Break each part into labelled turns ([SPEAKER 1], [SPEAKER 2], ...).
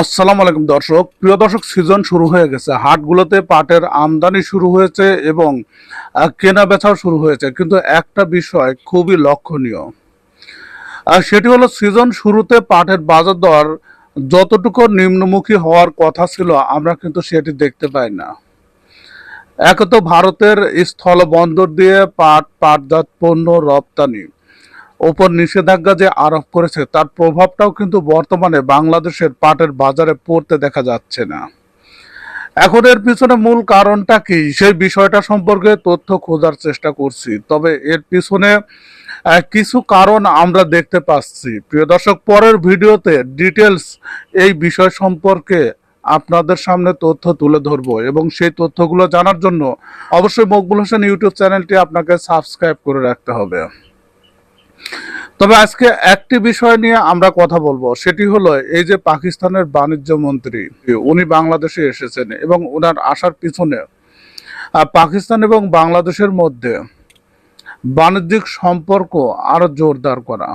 [SPEAKER 1] আসসালামু আলাইকুম দর্শক। প্রিয় দর্শক সিজন শুরু হয়ে গেছে। হাটগুলোতে পাটের আমদানি শুরু হয়েছে এবং কেনা বেচাও শুরু হয়েছে। কিন্তু একটা বিষয় খুবই লক্ষণীয়। সেটি হলো সিজন শুরুতে পাটের বাজার দর যতটুকু নিম্নমুখী হওয়ার কথা ছিল, আমরা কিন্তু সেটি দেখতে পাই না। এক তো ভারতের স্থল বন্দর দিয়ে পাট, পাটজাত পণ্য রপ্তানি। ওপর নিষেধাজ্ঞা যে আরোপ করেছে, তার প্রভাবটাও কিন্তু বর্তমানে বাংলাদেশের পাটের বাজারে পড়তে দেখা যাচ্ছে না। এখন এর পিছনে মূল কারণটা কি? সেই বিষয়টা সম্পর্কে তথ্য খোঁজার চেষ্টা করছি। তবে এর পিছনে কিছু কারণ আমরা দেখতে পাচ্ছি। প্রিয় দর্শক, পরের ভিডিওতে ডিটেলস এই বিষয় সম্পর্কে আপনাদের সামনে তথ্য তুলে ধরবো এবং সেই তথ্যগুলো জানার জন্য অবশ্যই মকবুল হোসেন ইউটিউব চ্যানেলটি আপনাকে সাবস্ক্রাইব করে রাখতে হবে। তবে আজকে একটি বিষয় নিয়ে আমরা কথা বলব। সেটি হলো এই যে পাকিস্তানের বাণিজ্য মন্ত্রী, উনি বাংলাদেশে এসেছেন এবং ওনার আসার পিছনে পাকিস্তান এবং বাংলাদেশের মধ্যে বাণিজ্যিক সম্পর্ক আরও জোরদার করা।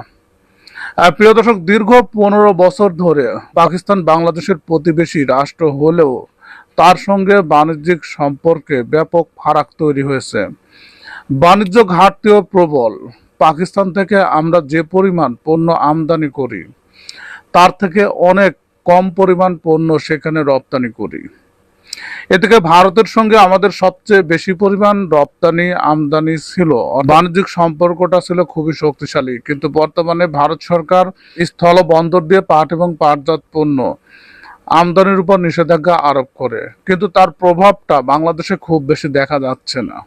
[SPEAKER 1] প্রিয় দর্শক, দীর্ঘ পনেরো বছর ধরে পাকিস্তান বাংলাদেশের প্রতিবেশী রাষ্ট্র হলেও তার সঙ্গে বাণিজ্যিক সম্পর্কে ব্যাপক ফারাক তৈরি হয়েছে। বাণিজ্য ঘাটতিও প্রবল। পাকিস্তান থেকে আমরা যে পরিমাণ পণ্য আমদানি করি, তার থেকে অনেক কম পরিমাণ পণ্য সেখানে রপ্তানি করি। এ থেকে ভারতের সঙ্গে আমাদের সবচেয়ে বেশি পরিমাণ রপ্তানি আমদানি ছিল। বাণিজ্যিক সম্পর্কটা ছিল খুবই শক্তিশালী, কিন্তু বর্তমানে ভারত সরকার স্থল বন্দর দিয়ে পাট এবং পাটজাত পণ্য আমদানির উপর নিষেধাজ্ঞা আরোপ করে, কিন্তু তার প্রভাবটা বাংলাদেশে খুব বেশি দেখা যাচ্ছে না।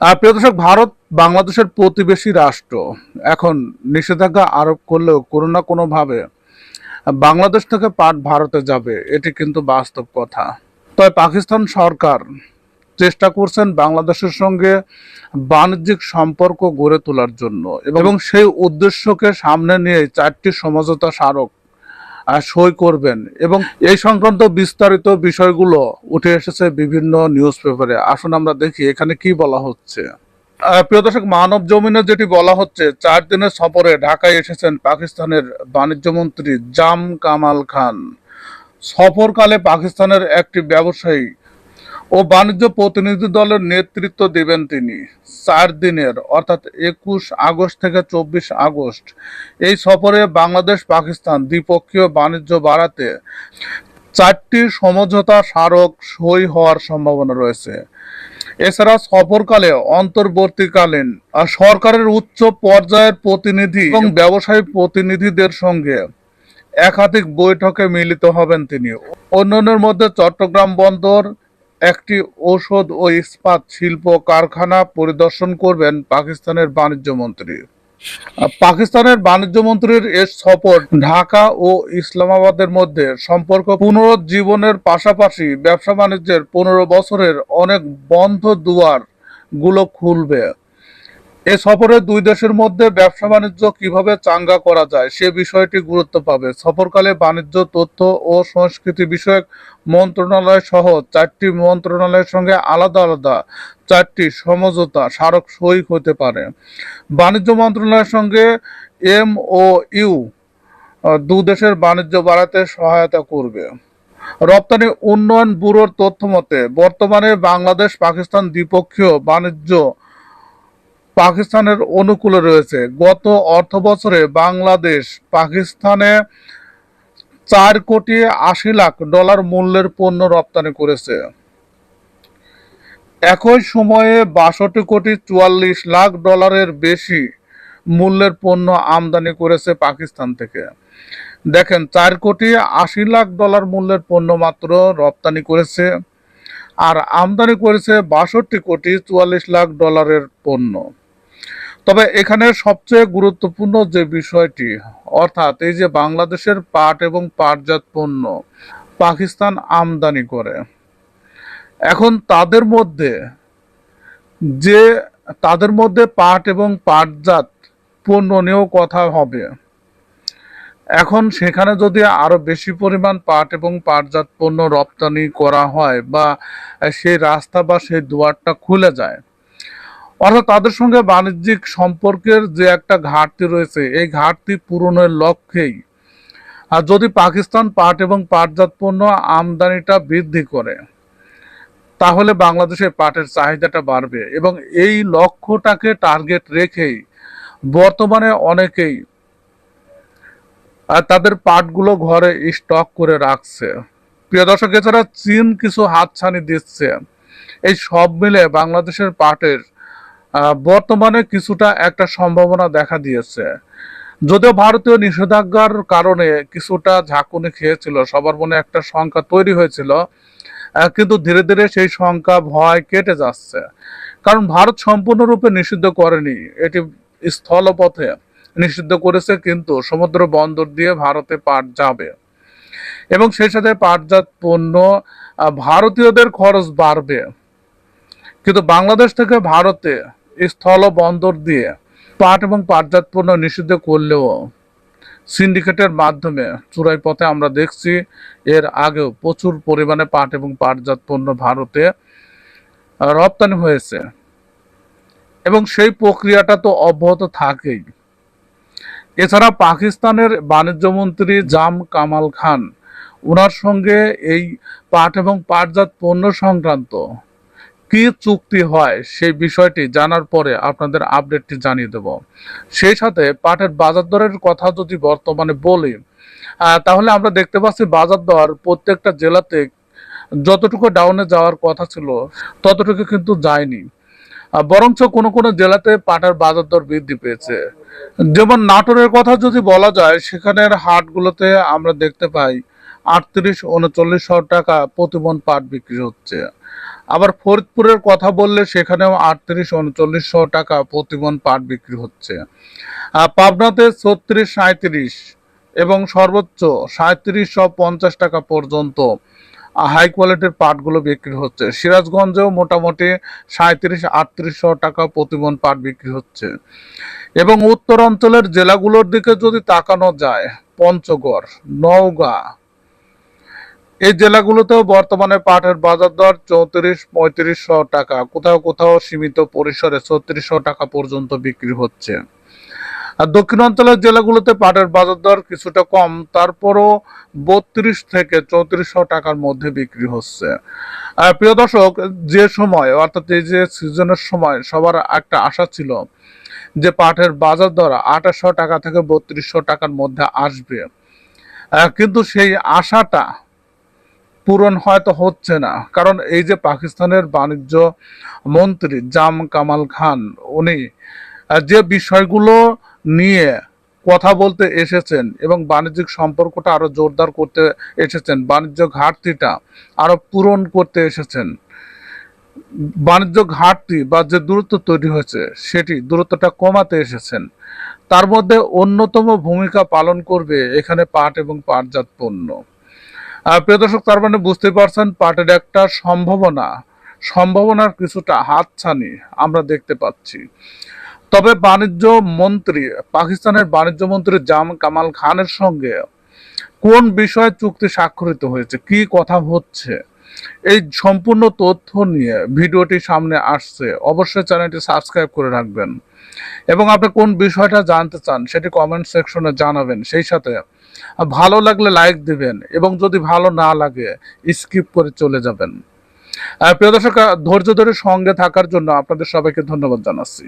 [SPEAKER 1] প্রিয় দর্শক ভারত বাংলাদেশের প্রতিবেশী রাষ্ট্র। এখন নিষেধাজ্ঞা আরোপ করলেও কোনো না কোনোভাবে বাংলাদেশ থেকে পাট ভারতে যাবে এটি কিন্তু বাস্তব কথা। তবে পাকিস্তান সরকার চেষ্টা করছেন বাংলাদেশের সঙ্গে বাণিজ্যিক সম্পর্ক গড়ে তোলার জন্য এবং সেই উদ্দেশ্যকে সামনে নিয়ে চারটি সমঝোতা স্মারক সই করবেন। এবং এই সংক্রান্ত বিস্তারিত বিষয়গুলো উঠে এসেছে বিভিন্ন নিউজ পেপারে আসুন আমরা দেখি এখানে কি বলা হচ্ছে। প্রিয় দর্শক, মানব জমিনে যেটি বলা হচ্ছে, চার দিনের সফরে ঢাকায় এসেছেন পাকিস্তানের বাণিজ্যমন্ত্রী জাম কামাল খান। সফরকালে পাকিস্তানের একটি ব্যবসায়ী ও বাণিজ্য প্রতিনিধি দলের নেতৃত্ব দেবেন তিনি। চার দিনের, অর্থাৎ একুশ আগস্ট থেকে চব্বিশ আগস্ট, এই সফরে বাংলাদেশ, পাকিস্তান দ্বিপক্ষীয় বাণিজ্য বাড়াতে চারটি সমঝোতা স্মারক সই হওয়ার সম্ভাবনা রয়েছে। এছাড়া সফরকালে অন্তর্বর্তীকালীন সরকারের উচ্চ পর্যায়ের প্রতিনিধি এবং ব্যবসায়ী প্রতিনিধিদের সঙ্গে একাধিক বৈঠকে মিলিত হবেন তিনি। অন্যান্যের মধ্যে চট্টগ্রাম বন্দর একটি ঔষধ ও ইস্পাত শিল্প কারখানা পরিদর্শন করবেন পাকিস্তানের বাণিজ্য মন্ত্রী। পাকিস্তানের বাণিজ্য মন্ত্রীর এ সফর ঢাকা ও ইসলামাবাদের মধ্যে সম্পর্ক পুনরুজ্জীবনের পাশাপাশি ব্যবসা বাণিজ্যের পনেরো বছরের অনেক বন্ধ দুয়ারগুলো খুলবে। এ সফরে দুই দেশের মধ্যে ব্যবসা বাণিজ্য কীভাবে চাঙ্গা করা যায় সে বিষয়টি গুরুত্ব পাবে। সফরকালে বাণিজ্য, তথ্য ও সংস্কৃতি বিষয়ক মন্ত্রণালয় সহ চারটি মন্ত্রণালয়ের সঙ্গে আলাদা আলাদা চারটি সমঝোতা স্মারক সই হতে পারে। বাণিজ্য মন্ত্রণালয়ের সঙ্গে এম ও ইউ দু দেশের বাণিজ্য বাড়াতে সহায়তা করবে। রপ্তানি উন্নয়ন ব্যুরোর তথ্য মতে, বর্তমানে বাংলাদেশ পাকিস্তান দ্বিপক্ষীয় বাণিজ্য পাকিস্তানের অনুকূলে রয়েছে। গত অর্থ বছরে বাংলাদেশ পাকিস্তানে চার কোটি আশি লাখ ডলার মূল্যের পণ্য রপ্তানি করেছে। একই সময়ে বাষট্টি কোটি চুয়াল্লিশ লাখ ডলারের বেশি মূল্যের পণ্য আমদানি করেছে পাকিস্তান থেকে। দেখেন, চার কোটি আশি লাখ ডলার মূল্যের পণ্য মাত্র রপ্তানি করেছে আর আমদানি করেছে বাষট্টি কোটি চুয়াল্লিশ লাখ ডলারের পণ্য। তবে এখানে সবচেয়ে গুরুত্বপূর্ণ যে বিষয়টি, অর্থাৎ এই যে বাংলাদেশের পাট এবং পাটজাত পণ্য পাকিস্তান আমদানি করে, এখন তাদের মধ্যে যে, তাদের মধ্যে পাট এবং পাটজাত পণ্য নিয়েও কথা হবে। এখন সেখানে যদি আরও বেশি পরিমাণ পাট এবং পাটজাত পণ্য রপ্তানি করা হয় বা সেই রাস্তা বা সেই দুয়ারটা খুলে যায় অর্থাৎ তাদের সঙ্গে বাণিজ্যিক সম্পর্কের যে একটা ঘাটতি রয়েছে, এই ঘাটতি পূরণের লক্ষ্যেই। আর যদি পাকিস্তান পাট এবং পাটজাত পণ্য আমদানিটা বৃদ্ধি করে, তাহলে বাংলাদেশে পাটের চাহিদাটা বাড়বে এবং এই লক্ষ্যটাকে টার্গেট রেখেই বর্তমানে অনেকেই তাদের পাটগুলো ঘরে স্টক করে রাখছে। প্রিয় দর্শক, এছাড়া চীন কিছু হাতছানি দিচ্ছে। এই সব মিলে বাংলাদেশের পাটের বর্তমানে কিছুটা একটা সম্ভাবনা দেখা দিয়েছে। যদিও ভারতীয় নিষেধাজ্ঞার কারণে কিছুটা ঝাঁকুনি খেয়েছিল, সবার মনে একটা সংখ্যা তৈরি হয়েছিল কিন্তু ধীরে ধীরে সেই সংখ্যা ভয় কেটে যাচ্ছে। কারণ ভারত সম্পূর্ণরূপে নিষিদ্ধ করেনি, এটি স্থলপথে নিষিদ্ধ করেছে, কিন্তু সমুদ্র বন্দর দিয়ে ভারতে পাট যাবে। এবং সেই সাথে পাটজাত পণ্য ভারতীয়দের খরচ বাড়বে। কিন্তু বাংলাদেশ থেকে ভারতে স্থল বন্দর দিয়ে পাট এবং পাটজাত পণ্য নিষিদ্ধ করলেও সিন্ডিকেটের মাধ্যমে চুরাই পথে আমরা দেখছি এর আগেও প্রচুর পরিমাণে পাট এবং পাটজাত পণ্য ভারতে রপ্তানি হয়েছে। এবং সেই প্রক্রিয়াটা তো অব্যাহত থাকেই। এছাড়া পাকিস্তানের বাণিজ্যমন্ত্রী জাম কামাল খান ওনার সঙ্গে এই পাট এবং পাটজাত পণ্য সংক্রান্ত কি চুক্তি হয় সেই বিষয়টি জানার পরে আপনাদের আপডেটটি জানিয়ে দেব। সেই সাথে পাটের বাজার দরের কথা যদি বর্তমানে বলি তাহলে আমরা দেখতে পাচ্ছি বাজার দর প্রত্যেকটা জেলাতে যতটুকু ডাউনে যাওয়ার কথা ছিল, ততটুকু কিন্তু যায়নি। বরঞ্চ কোনো কোনো জেলাতে পাটের বাজার দর বৃদ্ধি পেয়েছে। যেমন নাটোরের কথা যদি বলা যায়, সেখানের হাটগুলোতে আমরা দেখতে পাই আটত্রিশ উনচল্লিশশো টাকা প্রতিমন পাট বিক্রি হচ্ছে। আবার ফরিদপুরের কথা বললে সেখানেও আটত্রিশ উনচল্লিশশো টাকা প্রতিমন পাট বিক্রি হচ্ছে। পাবনাতে ছত্রিশ সাঁত্রিশ এবং সর্বোচ্চ সাঁত্রিশশো পঞ্চাশ টাকা পর্যন্ত হাই কোয়ালিটির পাটগুলো বিক্রি হচ্ছে। সিরাজগঞ্জেও মোটামুটি সাঁত্রিশ আটত্রিশশো টাকা প্রতিমন পাট বিক্রি হচ্ছে। এবং উত্তর অঞ্চলের জেলাগুলোর দিকে যদি তাকানো যায়, পঞ্চগড়, নওগাঁ এই জেলাগুলোতেও বর্তমানে পাটের বাজার দর চৌত্রিশ পঁয়ত্রিশশো টাকা। কোথাও কোথাও সীমিত পরিসরে ছত্রিশশো টাকা পর্যন্ত বিক্রি হচ্ছে। আর দক্ষিণ অঞ্চলের জেলাগুলোতে পাটের বাজার দর কিছুটা কম, তারপরও বত্রিশ থেকে চৌত্রিশশো টাকার মধ্যে বিক্রি হচ্ছে। প্রিয় দর্শক, যে সময়, অর্থাৎ এই যে সিজনের সময়, সবার একটা আশা ছিল যে পাটের বাজার দর আঠাশশো টাকা থেকে বত্রিশশো টাকার মধ্যে আসবে। কিন্তু সেই আশাটা পূরণ হয়তো হচ্ছে না। কারণ এই যে পাকিস্তানের বাণিজ্য মন্ত্রী জাম কামাল খান, উনি যে বিষয়গুলো নিয়ে কথা বলতে এসেছেন এবং বাণিজ্যিক সম্পর্কটা আরও জোরদার করতে এসেছেন, বাণিজ্য ঘাটতিটা আরও পূরণ করতে এসেছেন, বাণিজ্য ঘাটতি বা যে দূরত্ব তৈরি হয়েছে সেটি দূরত্বটা কমাতে এসেছেন। তার মধ্যে অন্যতম ভূমিকা পালন করবে এখানে পাট এবং পাটজাত পণ্য। প্রিয় দর্শক, তার মানে বুঝতে পারছেন, পাটের একটা সম্ভাবনা। সম্ভাবনার কিছুটা হাতছানি আমরা দেখতে পাচ্ছি। তবে বাণিজ্য মন্ত্রী, পাকিস্তানের বাণিজ্য মন্ত্রী জাম কামাল খানের সঙ্গে কোন বিষয়ে চুক্তি স্বাক্ষরিত হয়েছে, কি কথা হচ্ছে, এই সম্পূর্ণ তথ্য নিয়ে ভিডিওটি সামনে আসছে। অবশ্যই চ্যানেলটি সাবস্ক্রাইব করে রাখবেন। এবং আপনি কোন বিষয়টা জানতে চান, সেটি কমেন্ট সেকশনে জানাবেন। সেই সাথে ভালো লাগলে লাইক দিবেন এবং যদি ভালো না লাগে স্কিপ করে চলে যাবেন। প্রিয় দর্শক, ধৈর্য ধরে সঙ্গে থাকার জন্য আপনাদের সবাইকে ধন্যবাদ জানাচ্ছি।